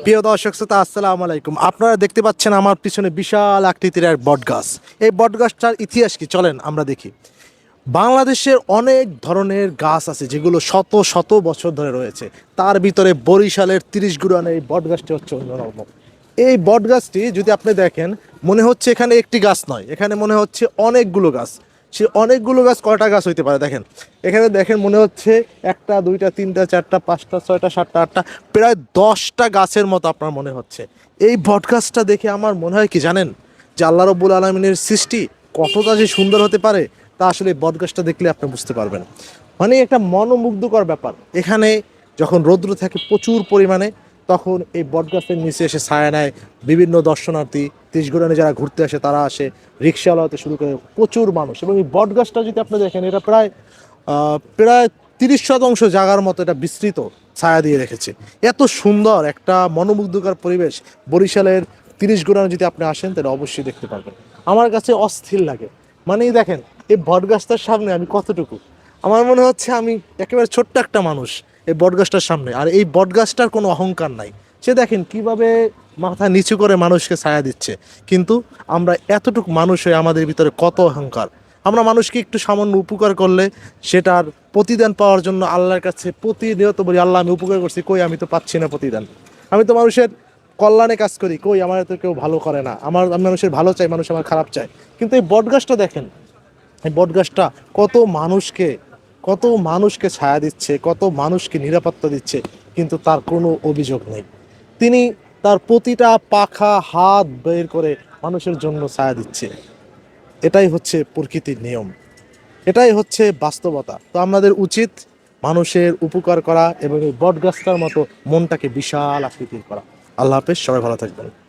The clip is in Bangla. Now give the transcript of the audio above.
প্রিয় দর্শক শ্রোতা, আসসালামু আলাইকুম। আপনারা দেখতে পাচ্ছেন আমার পিছনে বিশাল আকৃতির এক বটগাছ। এই বটগাছটার ইতিহাস কি? চলেন আমরা দেখি। বাংলাদেশের অনেক ধরনের গাছ আছে যেগুলো শত শত বছর ধরে রয়েছে। তার ভিতরে বরিশালের তিরিশ গুড়ানের এই বটগাছটি হচ্ছে অন্যরকম। এই বটগাছটি যদি আপনি দেখেন, মনে হচ্ছে এখানে একটি গাছ নয়। এখানে মনে হচ্ছে অনেকগুলো গাছ। সে অনেকগুলো গাছ, কয়টা গাছ হইতে পারে দেখেন। এখানে দেখেন মনে হচ্ছে একটা, দুইটা, তিনটা, চারটা, পাঁচটা, ছয়টা, সাতটা, আটটা, প্রায় দশটা গাছের মতো আপনার মনে হচ্ছে। এই বটগাছটা দেখে আমার মনে হয় কি জানেন? যে আল্লাহ রব্বুল আলমিনের সৃষ্টি কতটা যে সুন্দর হতে পারে, তা আসলে এই বটগাছটা দেখলে আপনি বুঝতে পারবেন। মানে একটা মনোমুগ্ধকর ব্যাপার। এখানে যখন রৌদ্র থাকে প্রচুর পরিমাণে তখন এই বটগাছের নিচে এসে ছায়া নেয় বিভিন্ন দর্শনার্থী। তিসগুড়ানে যারা ঘুরতে আসে, তারা আসে রিক্সাওয়ালা হতে শুরু করে প্রচুর মানুষ। এবং এই বটগাছটা যদি আপনি দেখেন, এটা প্রায় প্রায় তিরিশ শতাংশ জায়গার মতো এটা বিস্তৃত ছায়া দিয়ে রেখেছে। এত সুন্দর একটা মনোমুগ্ধকর পরিবেশ বরিশালের তিরিশ গোড়ানে যদি আপনি আসেন, তাহলে অবশ্যই দেখতে পারবেন। আমার কাছে অস্থির লাগে। মানে দেখেন, এই বটগাছটার সামনে আমি কতটুকু? আমার মনে হচ্ছে আমি একেবারে ছোট্ট একটা মানুষ। এই বটগাছটার সামনে। আর এই বটগাছটার কোনো অহংকার নাই। সে দেখেন কীভাবে মাথা নিচু করে মানুষকে ছায়া দিচ্ছে। কিন্তু আমরা এতটুকু মানুষ হয়ে আমাদের ভিতরে কত অহংকার। আমরা মানুষকে একটু সামান্য উপকার করলে সেটার প্রতিদান পাওয়ার জন্য আল্লাহর কাছে প্রতিনিয়ত বলি, আল্লাহ, আমি উপকার করছি, কই আমি তো পাচ্ছি না প্রতিদান? আমি তো মানুষের কল্যাণে কাজ করি, কই, আমার তো কেউ ভালো করে না। আমার, আমি মানুষের ভালো চাই, মানুষ আমার খারাপ চায়। কিন্তু এই বটগাছটা দেখেন, এই বটগাছটা কত মানুষকে কত মানুষকে ছায়া দিচ্ছে, কত মানুষকে নিরাপত্তা দিচ্ছে, কিন্তু তার কোনো অভিযোগ নেই। তিনি তার প্রতিটা পাখা, হাত বের করে মানুষের জন্য ছায়া দিচ্ছে। এটাই হচ্ছে প্রকৃতির নিয়ম। এটাই হচ্ছে বাস্তবতা। তো আমাদের উচিত মানুষের উপকার করা এবং এই বটগাছটার মতো মনটাকে বিশাল আকৃতির করা। আল্লাহ হাফেজ, সবাই ভালো থাকবেন।